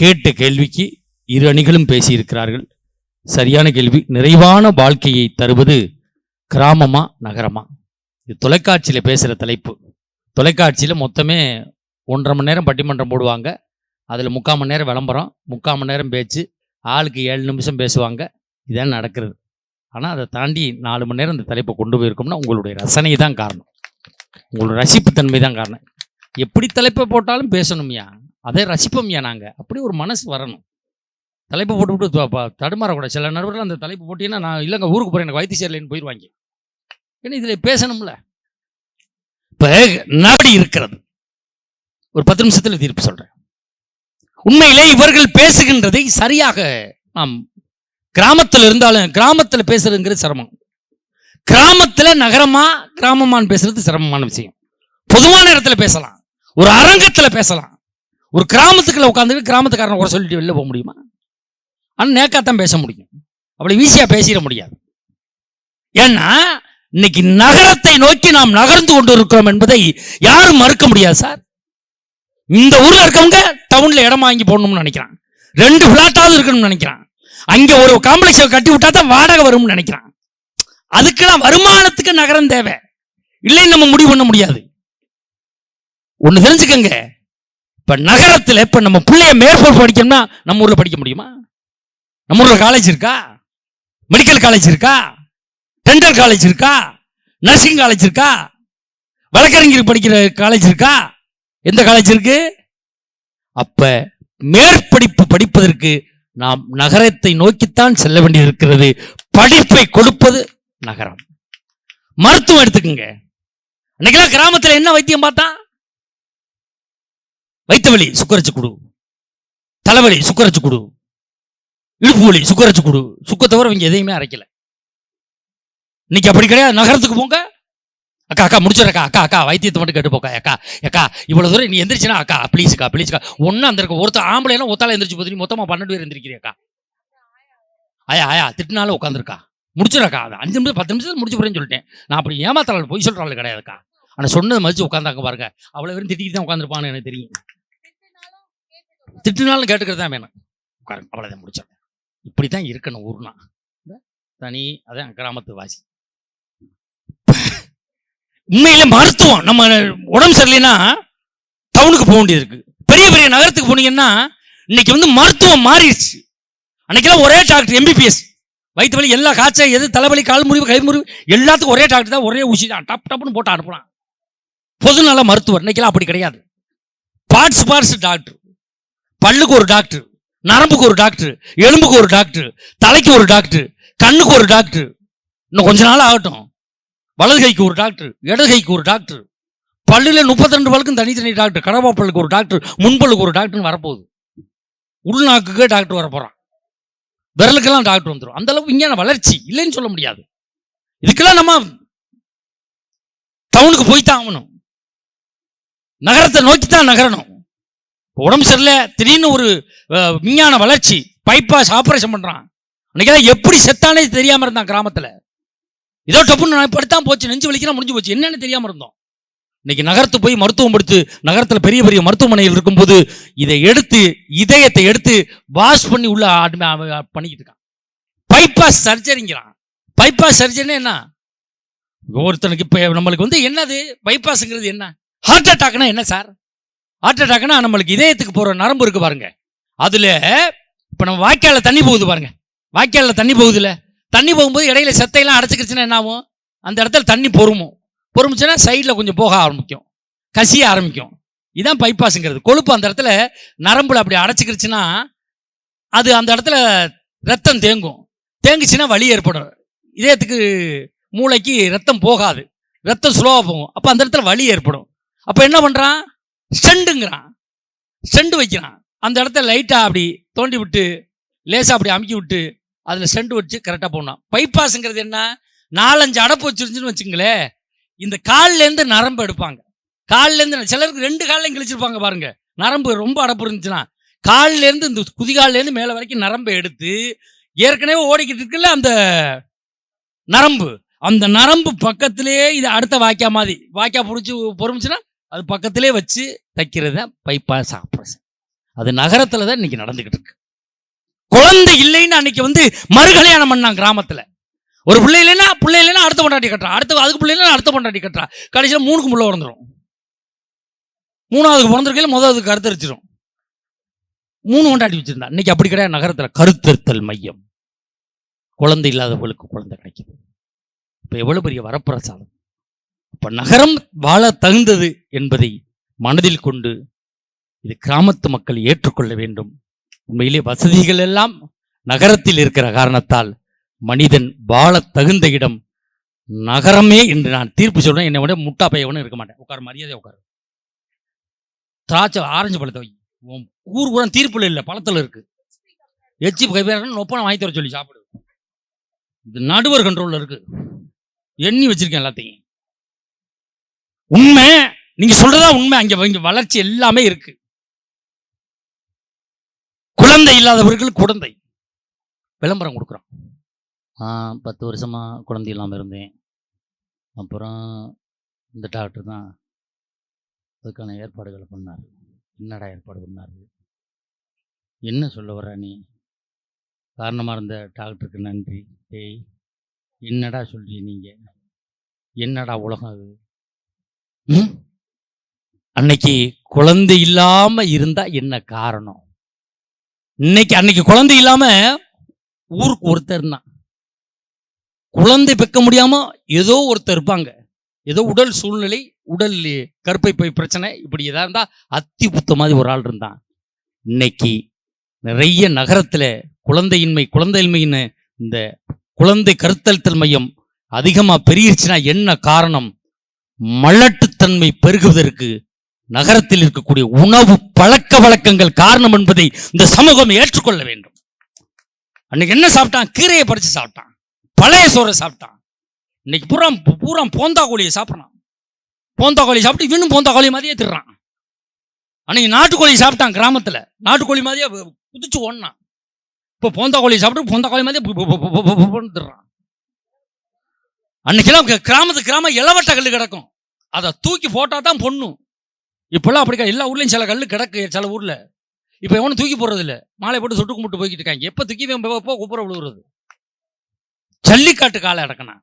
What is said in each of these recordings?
கேட்ட கேள்விக்கு இரு அணிகளும் பேசியிருக்கிறார்கள். சரியான கேள்வி. நிறைவான வாழ்க்கையை தருவது கிராமமா நகரமா? இது தொலைக்காட்சியில் பேசுகிற தலைப்பு. தொலைக்காட்சியில் மொத்தமே ஒன்றரை மணி நேரம் பட்டிமன்றம் போடுவாங்க. அதில் முக்கால் மணி நேரம் விளம்பரம் முக்கால் மணி நேரம் பேச்சு ஆளுக்கு ஏழு நிமிஷம் பேசுவாங்க. இதான் நடக்கிறது. ஆனால் அதை தாண்டி நாலு மணி நேரம் இந்த தலைப்பை கொண்டு போயிருக்கோம்னா உங்களுடைய ரசனை தான் காரணம். உங்களுடைய ரசிப்புத்தன்மை தான் காரணம். எப்படி தலைப்பை போட்டாலும் பேசணும்யா? அதை ரசிப்போம்யா நாங்க? அப்படி ஒரு மனசு வரணும். தலைப்பு போட்டு விட்டு தடுமாறக்கூடாது. சில நண்பர்கள் அந்த தலைப்பு போட்டீங்கன்னா நான் இல்லைங்க ஊருக்கு போகிறேன் எனக்கு வைத்திய சேரலைன்னு போயிடுவாங்க ஏன்னா இதில் பேசணும்ல. இப்போ நாடி இருக்கிறது. ஒரு பத்து நிமிஷத்தில் தீர்ப்பு சொல்றேன். உண்மையிலே இவர்கள் பேசுகின்றதை சரியாக நாம் கிராமத்தில் இருந்தாலும் கிராமத்தில் பேசுறதுங்கிறது சிரமம். கிராமத்துல நகரமா கிராமமான்னு பேசுறது சிரமமான விஷயம். பொதுவான இடத்துல பேசலாம். ஒரு அரங்கத்தில் பேசலாம். ஒரு கிராமத்துக்குள்ள உட்காந்துட்டு கிராமத்துக்காரன் கூட சொல்லிட்டு வெளில போக முடியுமா? ஆனா நேக்காத்தான் பேச முடியும். அப்படி ஈஸியா பேசிட முடியாது. ஏன்னா இன்னைக்கு நகரத்தை நோக்கி நாம் நகர்ந்து கொண்டு இருக்கிறோம் என்பதை யாரும் மறுக்க முடியாது சார். இந்த ஊர்ல இருக்கவங்க டவுன்ல இடம் வாங்கி போடணும்னு நினைக்கிறான். ரெண்டு ஃப்ளாட்டாவது இருக்கணும்னு நினைக்கிறான். அங்கே ஒரு காம்ப்ளெக்ஸ் கட்டி விட்டா தான் வாடகை வரும்னு நினைக்கிறான். அதுக்கெல்லாம் வருமானத்துக்கு நகரம் தேவை. இல்லைன்னு நம்ம முடிவு பண்ண முடியாது. ஒண்ணு தெரிஞ்சுக்கங்க. இப்போ நகரத்தில் இப்போ நம்ம பிள்ளைய மேற்போர் படிக்கணும்னா நம்ம ஊரில் படிக்க முடியுமா? நம்ம ஊரில் காலேஜ் இருக்கா? மெடிக்கல் காலேஜ் இருக்கா? டென்டல் காலேஜ் இருக்கா? நர்சிங் காலேஜ் இருக்கா? வழக்கறிஞர் படிக்கிற காலேஜ் இருக்கா? எந்த காலேஜ் இருக்கு? அப்ப மேற்படிப்பு படிப்பதற்கு நாம் நகரத்தை நோக்கித்தான் செல்ல வேண்டியிருக்கிறது. படிப்பை கொடுப்பது நகரம். மருத்துவம் எடுத்துக்கங்க. அன்னைக்கெல்லாம் கிராமத்தில் என்ன வைத்தியம் பார்த்தா? வயிற்று வலி சுக்கரைச்சு கொடு. தலைவலி சுக்கரைச்சு கொடு. இடுப்பு வலி சுக்கரைச்சு கொடு. சுக்க தவிர இவங்க எதையுமே அரைக்கல. இன்னைக்கு அப்படி கிடையாது. நகரத்துக்கு போங்க. அக்கா அக்கா முடிச்சிடக்கா அக்கா அக்கா வைத்தியத்தை மட்டும் கேட்டு போக்கா அக்கா அக்கா இவ்வளவு தூரம் நீ எந்திரிச்சுனா அக்கா ப்ளீஸ்க்கா ப்ளீஸ்க்கா ஒன்னும் அந்த இருக்க. ஒருத்தர் ஆம்பளை எல்லாம் ஒத்தால எந்திரிச்சு போது நீ மொத்தமா பன்னெண்டு பேர் எந்திரிக்கிறியக்கா ஆயா ஆயா திட்டினாலும் உட்காந்துருக்கா. முடிச்சிடக்கா அது அஞ்சு நிமிஷம் பத்து நிமிஷத்துல முடிச்சு போறேன்னு சொல்லிட்டேன். நான் அப்படி ஏமாத்தல பொய் சொல்றாள் கிடையாதுக்கா. ஆனா சொன்னதை மதிச்சு உட்காந்தாங்க பாருங்க. அவ்வளவு பேரும் திட்டிக்கிட்டு தான் உட்காந்துருப்பான்னு எனக்கு தெரியும். திட்டுனாலும் கேட்டுக்கிறது தான் வேணும். உட்காருங்க அவ்வளோதான் முடிச்சேன் இப்படி தான் இருக்கணும் ஊர்னா. தனி அதான் கிராமத்து வாசி. உண்மையில மருத்துவம். நம்ம உடம்பு சரியில்லைன்னா டவுனுக்கு போக வேண்டியது இருக்கு. பெரிய பெரிய நகரத்துக்கு போனீங்கன்னா இன்னைக்கு வந்து மருத்துவம் மாறிடுச்சு. அன்னைக்கெல்லாம் ஒரே டாக்டர் எம்பிபிஎஸ் வயிற்று வலி எல்லா காய்ச்சல் எது தலைவலி கால் முறிவு கை முறிவு எல்லாத்துக்கும் ஒரே டாக்டர் தான் ஒரே ஊசி தான். டப் டப்னு போட்டு அனுப்புறான். பொதுநல மருத்துவர். இன்னைக்கெல்லாம் அப்படி கிடையாது. Parts parts doctor. பல்லுக்கு ஒரு டாக்டர் நரம்புக்கு ஒரு டாக்டர் எலும்புக்கு ஒரு டாக்டர் தலைக்கு ஒரு டாக்டர் கண்ணுக்கு ஒரு டாக்டர். இன்னும் கொஞ்ச நாள் ஆகட்டும். வலது கைக்கு ஒரு டாக்டர் இடது கைக்கு ஒரு டாக்டர். பல்லில் முப்பத்தி ரெண்டு பல்லுக்கும் தனித்தனி டாக்டர் கடவா பல்லுக்கு ஒரு டாக்டர் முன்பல்லுக்கு ஒரு டாக்டர்னு வரப்போகுது. உள்நாக்குக்கே டாக்டர் வரப்போகிறான் விரலுக்கெல்லாம் டாக்டர் வந்துடும் அந்த அளவுக்கு விஞ்ஞான வளர்ச்சி இல்லைன்னு சொல்ல முடியாது. இதுக்கெல்லாம் நம்ம டவுனுக்கு போய்தான் ஆகணும். நகரத்தை நோக்கி தான் நகரணும். உடம்பு சரியில்லை திடீர்னு ஒரு விஞ்ஞான வளர்ச்சி பைபாஸ் ஆப்ரேஷன் பண்ணுறான் அன்னைக்கெல்லாம் எப்படி செத்தானே தெரியாமல் இருந்தான் கிராமத்தில். ஏதோ டப்புன்னு நான் படுத்தான் போச்சு நெஞ்சு வலிக்கிறா முடிஞ்சு போச்சு. என்னன்னு தெரியாமல் இருந்தோம். இன்னைக்கு நகரத்து போய் மருத்துவம் படுத்து நகரத்தில் பெரிய பெரிய மருத்துவமனையில் இருக்கும்போது இதை எடுத்து இதயத்தை எடுத்து வாஷ் பண்ணி உள்ள பண்ணிக்கிட்டு இருக்கான். பைபாஸ் சர்ஜரிங்கிறான் பைபாஸ் சர்ஜரினா என்ன? ஒருத்தனுக்கு இப்போ நம்மளுக்கு வந்து என்னது? பைபாஸுங்கிறது என்ன? ஹார்ட் அட்டாக்னா என்ன சார் ஹார்ட் அட்டாக்னா நம்மளுக்கு இதயத்துக்கு போகிற நரம்பு இருக்கு பாருங்க. அதில் இப்போ நம்ம வாய்க்காலில் தண்ணி போகுது பாருங்க. வாய்க்காலில் தண்ணி போகுதுல. தண்ணி போகும்போது இடையில செத்தையெல்லாம் அடைச்சிக்கிச்சுன்னா என்ன ஆகும் அந்த இடத்துல தண்ணி பொறுமும் பொறுமிச்சுன்னா சைடில் கொஞ்சம் போக ஆரம்பிக்கும். கசிய ஆரம்பிக்கும். இதான் பைபாஸுங்கிறது கொழுப்பு அந்த இடத்துல நரம்புல அப்படி அடைச்சிக்கிருச்சுன்னா அது அந்த இடத்துல ரத்தம் தேங்கும். தேங்குச்சுன்னா வலி ஏற்படும். இதயத்துக்கு மூளைக்கு ரத்தம் போகாது. ரத்தம் ஸ்லோவாக போகும். அப்போ அந்த இடத்துல வலி ஏற்படும். அப்போ என்ன பண்ணுறான் ஸ்டெண்டுங்கிறான் ஸ்டெண்டு வைக்கிறான். அந்த இடத்த லைட்டாக அப்படி தோண்டி விட்டு லேசாக அப்படி அமுக்கி விட்டு அதில் ஸ்டெண்டு வச்சு கரெக்டாக போடணும். பைபாஸுங்கிறது என்ன? நாலஞ்சு அடப்பு வச்சிருந்துச்சுன்னு வச்சுங்களேன். இந்த கால்லேருந்து நரம்பு எடுப்பாங்க. கால்லேருந்து சிலருக்கு ரெண்டு காலையும் கிழிச்சிருப்பாங்க பாருங்க. நரம்பு ரொம்ப அடப்பு இருந்துச்சுன்னா கால்லேருந்து இந்த குதிகால்லேருந்து மேலே வரைக்கும் நரம்பை எடுத்து ஏற்கனவே ஓடிக்கிட்டு இருக்குல்ல அந்த நரம்பு. அந்த நரம்பு பக்கத்திலேயே இது அடுத்த வாய்க்கா மாதிரி வாய்க்கா பிடிச்சி பொறுமிச்சுன்னா அது பக்கத்திலே வச்சு தைக்கிறது தான் பைபாஸ் ஆப்ரேஷன் அது நகரத்தில் தான் இன்னைக்கு நடந்துகிட்டு இருக்கு. குழந்தை இல்லைன்னு அன்னைக்கு வந்து மறுகல்யாணம் பண்ணான் கிராமத்துல. ஒரு பிள்ளை இல்லைன்னா பிள்ளை இல்லைன்னா அடுத்த பொண்டாட்டி கட்டுறான் அடுத்த அதுக்கு பிள்ளை இல்லைன்னா அடுத்த பொண்டாட்டி கட்டுறான் கடைசியில் மூணுக்கு முள்ள பிறந்துடும் மூணாவதுக்கு பிறந்திருக்கையில முதலாவதுக்கு கருத்தரிச்சிடும் மூணு கொண்டாடி வச்சிருந்தா. இன்னைக்கு அப்படி கிடையாது. நகரத்துல கருத்தருத்தல் மையம். குழந்தை இல்லாதவர்களுக்கு குழந்தை கிடைக்குது. இப்ப எவ்வளவு பெரிய வரப்பிரசாதம். இப்ப நகரம் வாழ தகுந்தது என்பதை மனதில் கொண்டு இது கிராமத்து மக்கள் ஏற்றுக்கொள்ள வேண்டும். உண்மையிலே வசதிகள் எல்லாம் நகரத்தில் இருக்கிற காரணத்தால் மனிதன் வாழ தகுந்த இடம் நகரமே என்று நான் தீர்ப்பு சொல்றேன். என்னை விட முட்டா பையவனும் இருக்க மாட்டேன். உட்கார மரியாதை உட்காரு. திராட்சை ஆரஞ்சு பழத்தை வை. ஊர் கூட தீர்ப்புல இல்லை பழத்தில் இருக்கு. எச்சி கைப்பேரன் ஒப்பனை வாங்கி தர சொல்லி சாப்பிடு. இது நடுவர் கண்ட்ரோல்ல இருக்கு. எண்ணி வச்சிருக்கேன் எல்லாத்தையும். உண்மை நீங்க சொல்றதா உண்மை. அங்க இங்க வளர்ச்சி எல்லாமே இருக்கு. குழந்தை இல்லாதவர்கள் குழந்தை. விளம்பரம் கொடுக்குறோம் பத்து வருஷமா குழந்தை இல்லாமல் இருந்தேன். அப்புறம் இந்த டாக்டர் தான் அதுக்கான ஏற்பாடுகளை பண்ணார். என்னடா ஏற்பாடு பண்ணார்? என்ன சொல்ல வர நீ? காரணமாக இருந்த டாக்டருக்கு நன்றி. ஏய் என்னடா சொல்றீ நீங்கள் என்னடா உலகம் அது? அன்னைக்கு குழந்தை இல்லாம இருந்தா என்ன காரணம்? இன்னைக்கு அன்னைக்கு குழந்தை இல்லாம ஊருக்கு ஒருத்தர் இருந்தான். குழந்தை பெக்க முடியாம ஏதோ ஒருத்தர் இருப்பாங்க. ஏதோ உடல் சூழ்நிலை உடல் கருப்பை பை பிரச்சனை இப்படி எதா இருந்தா அத்தி புத்த மாதிரி ஒரு ஆள் இருந்தான். இன்னைக்கு நிறைய நகரத்துல குழந்தையின்மை குழந்தையின்மைன்னு இந்த குழந்தை கருத்தழுத்தல் மையம் அதிகமா பெருகிருச்சுன்னா என்ன காரணம்? மலட்டுத்தன்மை பெருகுவதற்கு நகரத்தில் இருக்கக்கூடிய உணவு பழக்க வழக்கங்கள் காரணம் என்பதை இந்த சமூகம் ஏற்றுக்கொள்ள வேண்டும். அன்னைக்கு என்ன சாப்பிட்டான்? கீரையை பறிச்சு சாப்பிட்டான். பழைய சோறை சாப்பிட்டான். இன்னைக்கு பூரா பூரா போந்தா கோழியை சாப்பிட்றான். போந்தா கோழி சாப்பிட்டு இவனும் போந்தா கோழி மாதிரியே திடுறான் அன்னைக்கு நாட்டுக்கோழி சாப்பிட்டான் கிராமத்துல. நாட்டுக்கோழி மாதிரியே குதிச்சு ஓடனான். இப்போ போந்தா கோழி சாப்பிட்டு போந்தா கோழி மாதிரியே திடுறான் அன்னைக்கெல்லாம் கிராமத்து கிராமம் இளவட்ட கல் கிடக்கும். அதை தூக்கி போட்டால் தான் பொண்ணு. இப்பெல்லாம் அப்படி கிடையாது. எல்லா ஊர்லேயும் சில கல் கிடக்கு சில ஊரில். இப்போ எவனும் தூக்கி போடுறதில்ல. மாலை போட்டு சொட்டு கும்பிட்டு போய்கிட்டு இருக்காங்க. எப்போ தூக்கி இவன் போ குப்புற விழுவுறது? ஜல்லிக்காட்டு காலை அடக்கணும்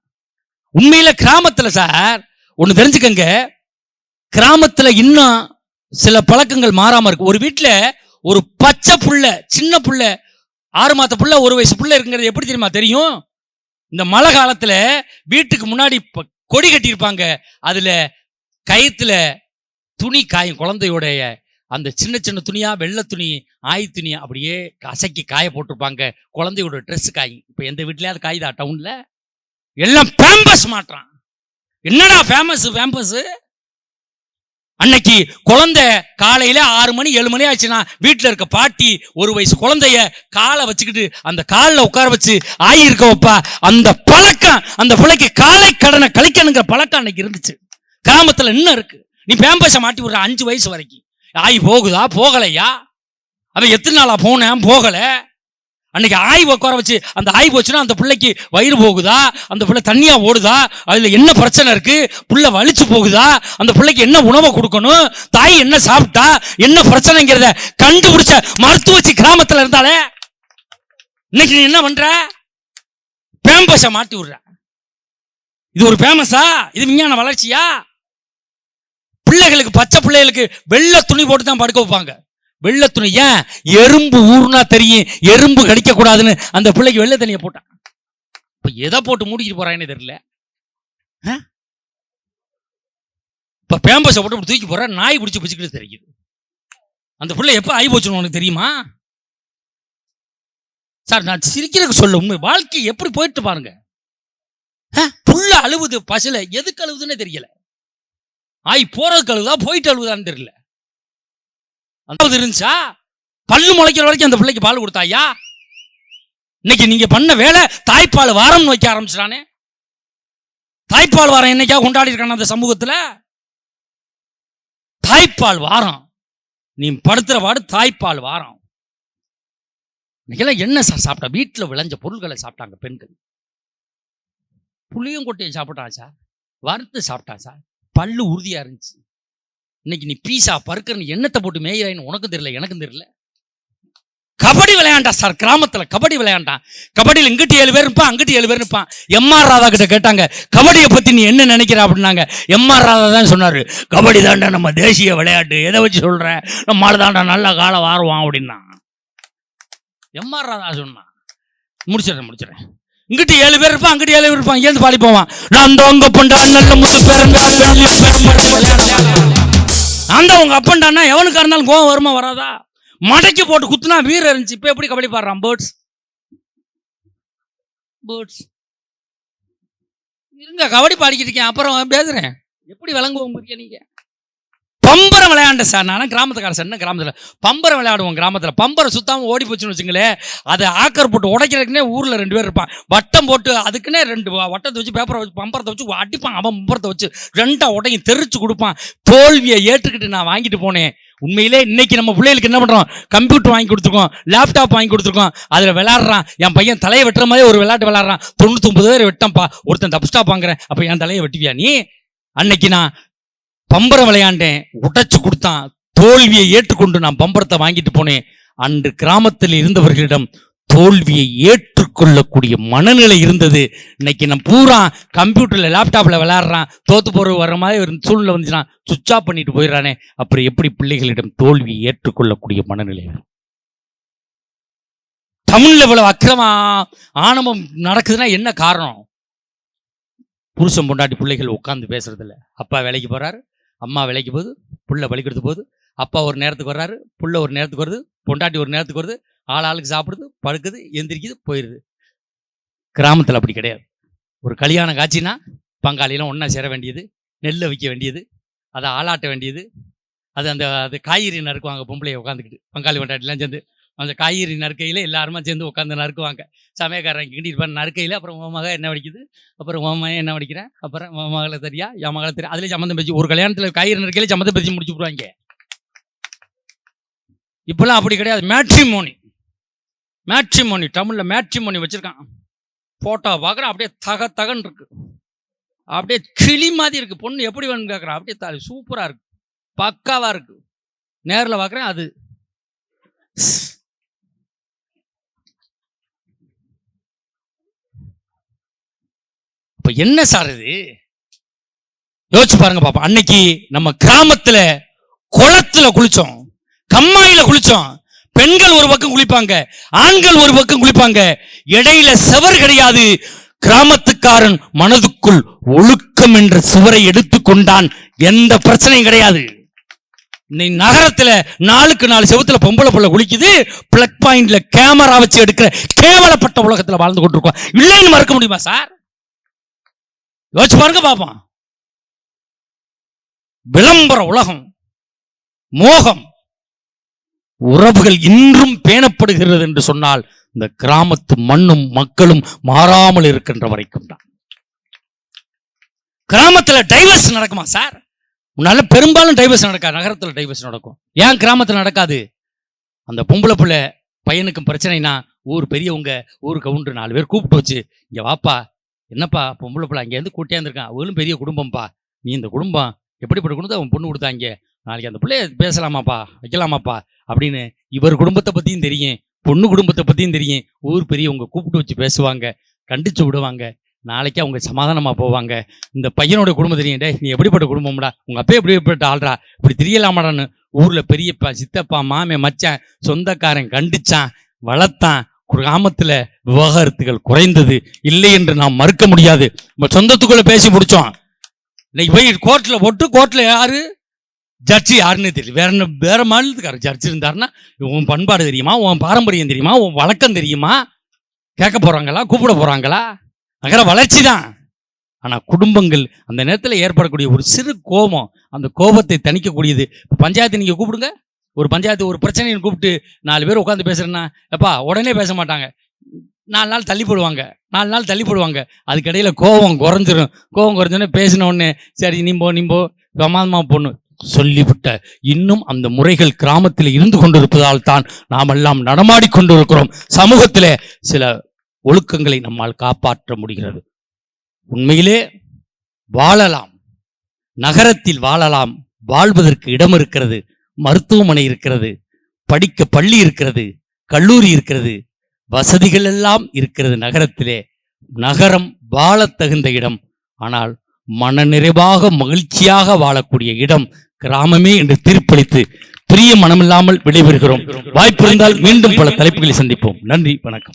உண்மையில் கிராமத்தில் சார் ஒன்று தெரிஞ்சுக்கங்க. கிராமத்தில் இன்னும் சில பழக்கங்கள் மாறாமல் இருக்கு. ஒரு வீட்டில் ஒரு பச்சை புள்ள சின்ன புள்ள ஆறு மாத புள்ள ஒரு வயசு புள்ள இருக்குங்கிறது எப்படி தெரியுமா தெரியும்? இந்த மழை காலத்துல வீட்டுக்கு முன்னாடி ப- கொடி கட்டியிருப்பாங்க. அதுல கயத்துல துணி காயும் குழந்தையோடைய அந்த சின்ன சின்ன துணியா வெள்ளை துணி ஆய் துணி அப்படியே கசக்கி காய போட்டிருப்பாங்க. குழந்தையோட ட்ரெஸ் காயும் இப்ப எந்த வீட்லயாவது காயுதா டவுன்ல எல்லாம் பேம்பஸ் மாட்டுறான் என்னடா ஃபேமஸ் பேம்பஸ் அன்னைக்கு குழந்தை காலையில ஆறு மணி ஏழு மணி ஆச்சுன்னா வீட்டில் இருக்க பாட்டி ஒரு வயசு குழந்தைய காலை வச்சுக்கிட்டு அந்த காலில் உட்கார வச்சு ஆயி இருக்க வைப்பா. அந்த பழக்கம் அந்த பிள்ளைக்கு காலை கடனை கழிக்கணுங்கிற பழக்கம் அன்னைக்கு இருந்துச்சு. கிராமத்தில் இன்னும் இருக்கு. நீ பேம்பஸை மாட்டி விடுற அஞ்சு வயசு வரைக்கும். ஆகி போகுதா? போகலையா? அவன் எத்தனை நாளா போனேன்? போகலை. அன்னைக்கு ஆய் உட்கார வச்சு அந்த ஆய்வு வச்சுன்னா அந்த பிள்ளைக்கு வயிறு போகுதா? அந்த பிள்ளை தண்ணியா ஓடுதா? அதுல என்ன பிரச்சனை இருக்கு? புள்ள வலிச்சு போகுதா? அந்த பிள்ளைக்கு என்ன உணவை கொடுக்கணும்? தாய் என்ன சாப்பிட்டா? என்ன பிரச்சனைங்கிறத கண்டுபிடிச்ச மருத்துவச்சி கிராமத்துல இருந்தாலே இன்னைக்கு நீ என்ன பண்ற? பேம்பஸை மாட்டி விடுற. இது ஒரு பேமஸா? இது விஞ்ஞான வளர்ச்சியா? பிள்ளைகளுக்கு பச்சை பிள்ளைகளுக்கு வெள்ளை துணி போட்டு தான் படுக்க வைப்பாங்க. வெள்ளை துணி ஏன் எறும்பு ஊர்னா தெரியும் எறும்பு கடிக்க கூடாதுன்னு அந்த பிள்ளைக்கு வெள்ளை தண்ணியை போட்டான். இப்ப எதை போட்டு மூடிக்கிட்டு போறான்னு தெரியல. ஆ? இப்ப பேம்பஸை போட்டு இப்படி தூக்கி போற நாய் பிடிச்சி பிடிச்சிக்கிட்டு தெரியுது. அந்த பிள்ளை எப்ப ஆகி போச்சுன்னு உனக்கு தெரியுமா? சார் நான் சிரிக்கிறதுக்கு சொல்ல உண்மை வாழ்க்கை எப்படி போயிட்டு பாருங்க. ஆ? புள்ள அழுவுது பசில எதுக்கு அழுவுதுன்னே தெரியல. ஆய் போறதுக்கு அழுவுதா போயிட்டு அழுவுதான்னு தெரியல. அந்த இருந்துச்சா? பல்லு முளைக்கிற வரைக்கும் அந்த பிள்ளைக்கு பால் கொடுத்தாயா இன்னைக்கு நீங்க பண்ண வேலை தாய்ப்பால் வாரம்னு வைக்க ஆரம்பிச்சிட்டானே. தாய்ப்பால் வாரம் என்னைக்கா கொண்டாடி இருக்கான அந்த சமூகத்துல? தாய்ப்பால் வாரம். நீ படுத்துற பாடு தாய்ப்பால் வாரம். இன்னைக்கெல்லாம் என்ன சார் சாப்பிட்டா? வீட்டுல விளைஞ்ச பொருட்களை சாப்பிட்டாங்க பெண்கள். புளியும் கொட்டையை சாப்பிட்டான் சார் வறுத்து சாப்பிட்டான் சார் பல்லு உறுதியா இருந்துச்சு. இன்னைக்கு நீ பீஸா பருக்கர் நீ எண்ணத்தை போட்டு மேயிறாயின்னு உனக்கும் தெரியல எனக்கும் தெரியல. கபடி விளையாண்டா சார் கிராமத்துல கபடி விளையாண்டான் கபடியில் இங்கிட்டு ஏழு பேர் இருப்பான் அங்கிட்டு ஏழு பேர் இருப்பான் எம்ஆர் ராதா கிட்ட கேட்டாங்க கபடியை பத்தி நீ என்ன நினைக்கிற? அப்படின்னாங்க. எம்ஆர் ராதா தான் சொன்னாரு கபடி தாண்டா நம்ம தேசிய விளையாட்டு. எதை வச்சு சொல்கிறேன் நம்ம தாண்டா நல்ல காலம் வாருவான் அப்படின்னா. எம்ஆர் ராதா சொன்னான் முடிச்சிடுறேன் முடிச்சிடுறேன். இங்கிட்டு ஏழு பேர் இருப்பான் அங்கிட்டு ஏழு பேர் இருப்பான் இங்கேருந்து பாடி போவான். நான் தோங்க உங்க அப்பன்டா நல்ல முத்து பேரங்கால வெள்ளி பெரும்பட விளையாண்டா. நான் தான் உங்க அப்பன்டான்னா எவனுக்கா இருந்தாலும் கோவம் வருமா வராதா? மடக்கி போட்டு குத்துனா வீர இருந்துச்சு. இப்ப எப்படி கபடி பாடுறான்? பேர்ட்ஸ் பேர்ட்ஸ் இருங்க கபடி பாடிக்கிட்டு இருக்கேன். அப்புறம் பேசுறேன். எப்படி விளங்குவோம் முக்கிய நீங்க? பம்பரம் விளையாண்ட சார். நான் கிராமத்துக்கார சார் என்ன கிராமத்தில்? பம்பரம் விளையாடுவோம் கிராமத்தில். பம்பரம் சுத்தாமல் ஓடி போச்சுன்னு வச்சுங்களேன் அதை ஆக்கர் போட்டு உடைக்கிறதுக்குனே ஊரில் ரெண்டு பேர் இருப்பான். வட்டம் போட்டு அதுக்குன்னே ரெண்டு வட்டத்தை வச்சு பேப்பரை வச்சு பம்பரத்தை வச்சு அடிப்பான். அவன் பம்பரத்தை வச்சு ரெண்டாக உடையும் தெரிச்சு கொடுப்பான். தோல்வியை ஏற்றுக்கிட்டு நான் வாங்கிட்டு போனேன். உண்மையிலே இன்னைக்கு நம்ம பிள்ளைகளுக்கு என்ன பண்ணுறோம் கம்ப்யூட்டர் வாங்கி கொடுத்துருக்கோம் லேப்டாப் வாங்கி கொடுத்துருக்கோம். அதில் விளாட்றான் என் பையன் தலையை வெட்டுற மாதிரி ஒரு விளையாட்டு விளாட்றான் தொண்ணூத்தொம்பது பேர் வெட்டம்பா ஒருத்தன் தப்புஸ்டா வாங்குறேன். அப்போ என் தலையை வெட்டுவியா நீ? அன்னைக்கு நான் பம்பரம் விளையாண்டேன் உடைச்சு கொடுத்தான். தோல்வியை ஏற்றுக்கொண்டு நான் பம்பரத்தை வாங்கிட்டு போனேன். அன்று கிராமத்தில் இருந்தவர்களிடம் தோல்வியை ஏற்றுக்கொள்ளக்கூடிய மனநிலை இருந்தது. இன்னைக்கு நான் பூரா கம்ப்யூட்டர்ல லேப்டாப்ல விளையாடுறான். தோத்து போற வர மாதிரி ஒரு சூழ்நிலை வந்துச்சுன்னா சுவிச் ஆஃப் பண்ணிட்டு போயிடுறானே. அப்புறம் எப்படி பிள்ளைகளிடம் தோல்வியை ஏற்றுக்கொள்ளக்கூடிய மனநிலை வரும்? தமிழ்ல இவ்வளவு அக்கிரமா ஆணவம் நடக்குதுன்னா என்ன காரணம்? புருஷன் பொண்டாட்டி பிள்ளைகள் உட்காந்து பேசுறதில்ல. அப்பா வேலைக்கு போறாரு அம்மா விலைக்கு போகுது புள்ள பலிக்கிறது போகுது அப்பா ஒரு நேரத்துக்கு வர்றாரு புள்ள ஒரு நேரத்துக்கு வருது பொண்டாட்டி ஒரு நேரத்துக்கு வருது ஆள் ஆளுக்கு சாப்பிடுது படுக்குது எந்திரிக்குது போயிடுது கிராமத்தில் அப்படி கிடையாது. ஒரு கல்யாண காட்சினா பங்காளியெல்லாம் ஒன்றா சேர வேண்டியது நெல்லை விற்க வேண்டியது அதை ஆளாட்ட வேண்டியது அது அந்த அது காய்கறி நறுக்குவாங்க பொம்பளையை உட்காந்துக்கிட்டு பங்காளி பண்டாட்டிலாம் சேர்ந்து அந்த காய்கறி நறுக்கையில் எல்லாருமா சேர்ந்து உட்காந்து நறுக்குவாங்க. சமயக்காரன் கிண்டிட்டு இருப்பார் நறுக்கையில் அப்புறம் உன் என்ன வடிக்குது? அப்புறம் உன் மகன் என்ன வடிக்கிறேன்? அப்புறம் உன் மகளை தெரியா? என் மகளை தெரியா? அதுலேயே சம்மந்தம் பேச்சு ஒரு கல்யாணத்தில் காய்கறி நறுக்கையில் சம்மந்தம் பேச்சு முடிச்சு விடுவாங்க. இப்பெல்லாம் அப்படி கிடையாது. மேட்ரிமோனி மேட்ரிமோனி தமிழ்ல மேட்ரிமோனி வச்சிருக்கான். ஃபோட்டோ பார்க்குறேன் அப்படியே தக தகன் இருக்கு. அப்படியே கிளி மாதிரி இருக்கு. பொண்ணு எப்படி வேணும்னு கேட்குறான் அப்படியே த சூப்பரா இருக்கு. இருக்குது இருக்கு. நேர்ல பார்க்குறேன் அது. இப்போ என்ன சார் இது? யோசிச்சு பாருங்க பாப்பா. அன்னைக்கு நம்ம கிராமத்துல குளத்துல குளிச்சோம். கம்மாயில குளிச்சோம். பெண்கள் ஒரு பக்கம் குளிப்பாங்க ஆண்கள் ஒரு பக்கம் குளிப்பாங்க. இடையில செவர் கிடையாது. கிராமத்துக்காரன் மனதுக்குள் ஒழுக்கம் என்ற சுவரை எடுத்துக்கொண்டான் எந்த பிரச்சனையும் கிடையாது. இன்னைக்கு நகரத்துல நாளுக்கு நாலு செவத்துல பொம்பளை புள்ள குளிக்குது பிளக் பாயிண்ட்ல கேமரா வச்சு எடுக்கிற கேவலப்பட்ட உலகத்துல வாழ்ந்து கொண்டிருக்கோம். இல்லைன்னு மறக்க முடியுமா சார்? யோசிச்சு பாருங்க பாப்போம். விளம்பர உலகம் மோகம் உறவுகள் இன்றும் பேணப்படுகிறது என்று சொன்னால் இந்த கிராமத்து மண்ணும் மக்களும் மாறாமல் இருக்கின்ற வரைக்கும் தான். கிராமத்துல டைவர்ஸ் நடக்குமா சார் முன்னால பெரும்பாலும் டைவர்ஸ் நடக்காது நகரத்துல டைவர்ஸ் நடக்கும். ஏன் கிராமத்துல நடக்காது? அந்த பொம்பளை பிள்ளை பையனுக்கும் பிரச்சனைனா ஊர் பெரியவங்க ஊர் கவுண்டர் நாலு பேர் கூப்பிட்டு வச்சு இங்க வாப்பா என்னப்பா பொம்பளை பிள்ளை அங்கேருந்து கூட்டியாந்துருக்கான் அவளும் பெரிய குடும்பம்ப்பா. நீ இந்த குடும்பம் எப்படிப்பட்ட குடும்பத்தை அவன் பொண்ணு கொடுத்தாங்க நாளைக்கு அந்த பிள்ளைய பேசலாமாப்பா வைக்கலாமாப்பா அப்படின்னு இவர் குடும்பத்தை பற்றியும் தெரியும் பொண்ணு குடும்பத்தை பற்றியும் தெரியும். ஊர் பெரியவங்க கூப்பிட்டு வச்சு பேசுவாங்க கண்டிச்சு விடுவாங்க. நாளைக்கு அவங்க சமாதானமாக போவாங்க. இந்த பையனோட குடும்பம் தெரியும் நீ எப்படிப்பட்ட குடும்பம்டா? உங்க அப்பா எப்படிப்பட்ட ஆள்றா இப்படி தெரியலாமாடான்னு? ஊரில் பெரியப்பா சித்தப்பா மாமே மச்சான் சொந்தக்காரன் கண்டிச்சான் வளர்த்தான். கிராமத்துல விவாகரத்துகள் குறைந்தது இல்லை என்று நாம் மறுக்க முடியாது. நம்ம சொந்தத்துக்குள்ள பேசி முடிச்சோம். இன்னைக்கு போய் கோர்ட்ல போட்டு கோர்ட்ல யாரு? ஜட்ஜி யாருன்னு தெரியல. வேற என்ன வேற மாநிலத்துக்காரர் ஜட்ஜி இருந்தாருன்னா உன் பண்பாடு தெரியுமா? உன் பாரம்பரியம் தெரியுமா? உன் வழக்கம் தெரியுமா? கேட்க போறாங்களா? கூப்பிட போறாங்களா? நகர வளர்ச்சி தான். ஆனால் குடும்பங்கள் அந்த நேரத்தில் ஏற்படக்கூடிய ஒரு சிறு கோபம் அந்த கோபத்தை தணிக்கக்கூடியது. பஞ்சாயத்தை பஞ்சாயத்து கூப்பிடுங்க. ஒரு பஞ்சாயத்து ஒரு பிரச்சனைன்னு கூப்பிட்டு நாலு பேர் உட்காந்து பேசுகிறேன்னா எப்பா உடனே பேச மாட்டாங்க. நாலு நாள் தள்ளி போடுவாங்க. நாலு நாள் தள்ளி போடுவாங்க. அதுக்கிடையில கோபம் குறைஞ்சிரும். கோபம் குறைஞ்சோடனே பேசின உடனே சரி நீம்போ நீம்போ பிரமாதமாக பொண்ணு சொல்லிவிட்ட இன்னும் அந்த முறைகள் கிராமத்தில் இருந்து கொண்டிருப்பதால் தான் நாம் எல்லாம் நடமாடி கொண்டிருக்கிறோம். சமூகத்திலே சில ஒழுக்கங்களை நம்மால் காப்பாற்ற முடிகிறது. உண்மையிலே வாழலாம். நகரத்தில் வாழலாம். வாழ்வதற்கு இடம் இருக்கிறது மருத்துவமனை இருக்கிறது படிக்க பள்ளி இருக்கிறது கல்லூரி இருக்கிறது வசதிகள் எல்லாம் இருக்கிறது நகரத்திலே. நகரம் வாழத் தகுந்த இடம். ஆனால் மனநிறைவாக மகிழ்ச்சியாக வாழக்கூடிய இடம் கிராமமே என்று தீர்ப்பளித்து பிரிய மனமில்லாமல் விடைபெறுகிறோம். வாய்ப்பு இருந்தால் மீண்டும் பல தலைப்புகளை சந்திப்போம். நன்றி வணக்கம்.